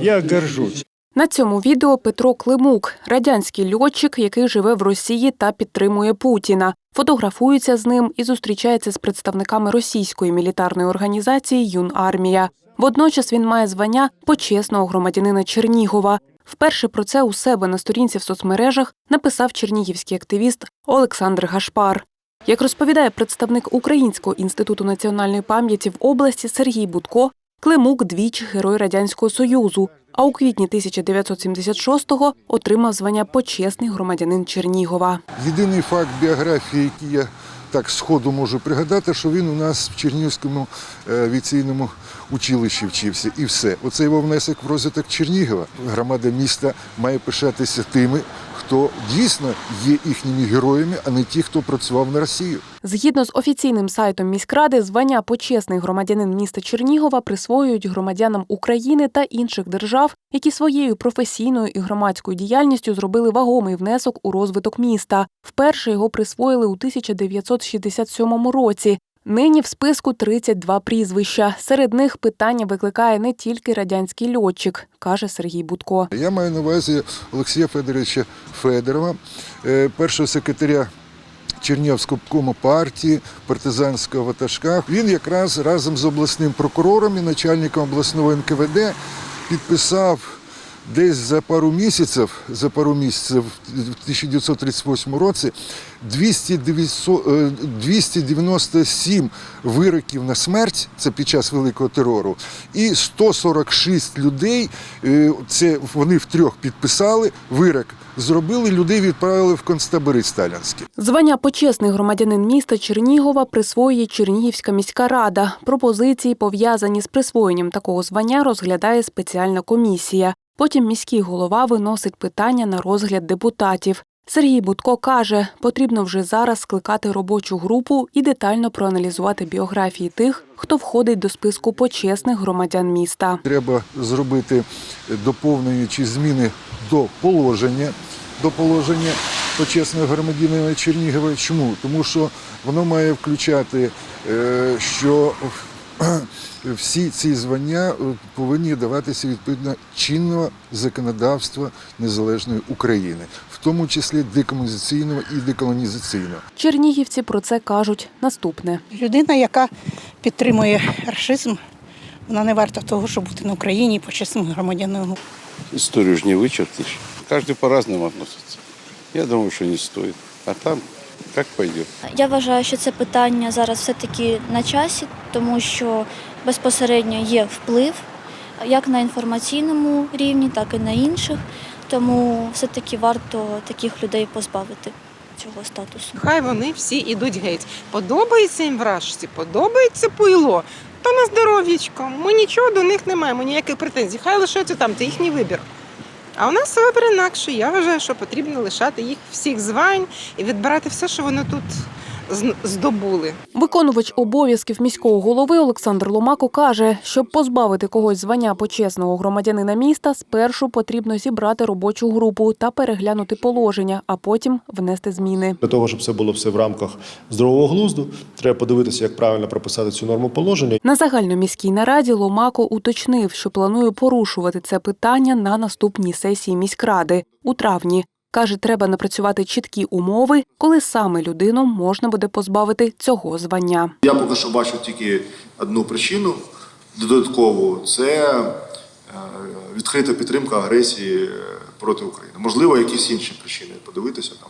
Я горжусь. На цьому відео Петро Климук, радянський льотчик, який живе в Росії та підтримує Путіна. Фотографується з ним і зустрічається з представниками російської мілітарної організації Юнармія. Водночас він має звання почесного громадянина Чернігова. Вперше про це у себе на сторінці в соцмережах написав чернігівський активіст Олександр Гашпар. Як розповідає представник Українського інституту національної пам'яті в області Сергій Будко, Климук двічі герой Радянського Союзу, а у квітні 1976-го отримав звання почесний громадянин Чернігова. Єдиний факт біографії, який я так сходу можу пригадати, що він у нас в Чернігівському е, авіаційному училищі вчився. І все. Оце його внесок в розвиток Чернігова. Громада міста має пишатися тими, хто дійсно є їхніми героями, а не ті, хто працював на Росію. Згідно з офіційним сайтом міськради, звання почесний громадянин міста Чернігова присвоюють громадянам України та інших держав, які своєю професійною і громадською діяльністю зробили вагомий внесок у розвиток міста. Вперше його присвоїли у 1967 році. Нині в списку 32 прізвища. Серед них питання викликає не тільки радянський льотчик, каже Сергій Будко. Я маю на увазі Олексія Федоровича Федорова, е, першого секретаря Чернігівського обкому партії, партизанського ватажка. Він якраз разом з обласним прокурором і начальником обласного НКВД підписав десь за пару місяців, за пару місяців в 1938 році 200 е, 297 вироків на смерть, це під час великого терору, і 146 людей, е, це вони втрьох підписали вирок. Зробили людей, відправили в концтабори сталінські. Звання почесний громадянин міста Чернігова присвоює Чернігівська міська рада. Пропозиції, пов'язані з присвоєнням такого звання, розглядає спеціальна комісія. Потім міський голова виносить питання на розгляд депутатів. Сергій Будко каже, потрібно вже зараз скликати робочу групу і детально проаналізувати біографії тих, хто входить до списку почесних громадян міста. Треба зробити доповнення чи зміни до положення, до положення почесного громадянина Чернігова. Чому? Тому що воно має включати, е, що всі ці звання е, повинні даватися відповідно чинного законодавства незалежної України, в тому числі декомунізаційного і деколонізаційного. Чернігівці про це кажуть наступне. Людина, яка підтримує расизм, вона не варта того, щоб бути на Україні почесним громадянином. Историю же не вычеркнешь. Каждый по-разному относится. Я думаю, что не стоит. А там как пойдет. Я вважаю, що це питання зараз все-таки на часі, тому що безпосередньо є вплив як на інформаційному рівні, так і на інших. Тому все-таки варто таких людей позбавити цього статусу. Хай вони всі ідуть геть. Подобається їм вражці, подобається пило. То на здоров'ячко. Ми нічого до них не маємо, ніяких претензій. Хай лишаються там, це їхній вибір. А у нас вибір інакше. Я вважаю, що потрібно лишати їх всіх звань і відбирати все, що вони тут здобули. Виконувач обов'язків міського голови Олександр Ломако каже, щоб позбавити когось звання почесного громадянина міста, спершу потрібно зібрати робочу групу та переглянути положення, а потім внести зміни. Для того, щоб це було все в рамках здорового глузду, треба подивитися, як правильно прописати цю норму положення. На загальноміській нараді Ломако уточнив, що планує порушувати це питання на наступній сесії міськради у травні. Каже, треба напрацювати чіткі умови, коли саме людину можна буде позбавити цього звання. Я поки що бачу тільки одну причину додаткову це е, відкрита підтримка агресії е, проти України. Можливо, якісь інші причини подивитися там.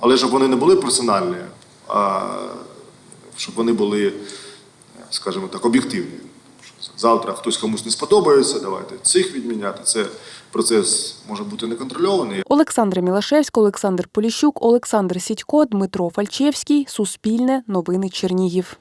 Але щоб вони не були персональні, а щоб вони були, е, скажімо так, об'єктивні. Завтра хтось комусь не сподобається, давайте цих відміняти. Це процес може бути неконтрольований. Олександр Мілашевський, Олександр Поліщук, Олександр Сідько, Дмитро Фальчевський. Суспільне. Новини Чернігів.